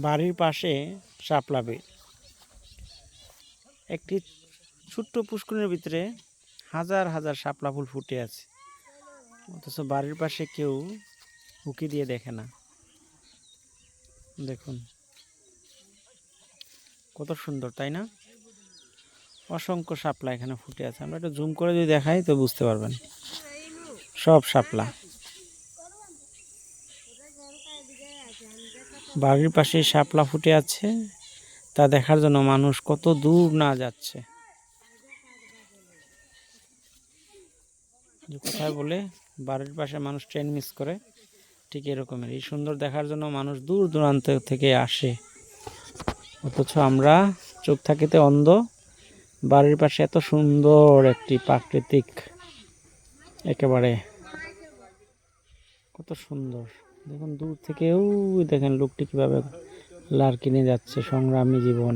বাড়ির পাশে শাপলা বেল একটি ছোট্ট পুষ্করিণীর ভিতরে হাজার হাজার শাপলা ফুল ফুটে আছে। অথচ বাড়ির পাশে কেউ উকি দিয়ে দেখে না। দেখুন। কত সুন্দর, তাই না? অসংখ্য শাপলা এখানে ফুটে আছে। আমরা একটু জুম করে যদি দেখাই তো বুঝতে পারবেন। সব শাপলা। বাড়ির পাশে শাপলা ফুটে আছে। তা দেখার জন্য মানুষ কত দূর না যাচ্ছে। কোথায় বলে, বাড়ির পাশে মানুষ ট্রেন মিস করে, ঠিক এরকমের। এই সুন্দর দেখার জন্য মানুষ দূর দূরান্ত থেকে আসে। অথচ আমরা চোখ থাকিতে অন্ধ। বাড়ির পাশে এত সুন্দর একটি প্রাকৃতিক, একেবারে কত সুন্দর। দেখুন দূর থেকেও দেখেন লোকটি কীভাবে লার কিনে যাচ্ছে সংগ্রামী জীবন।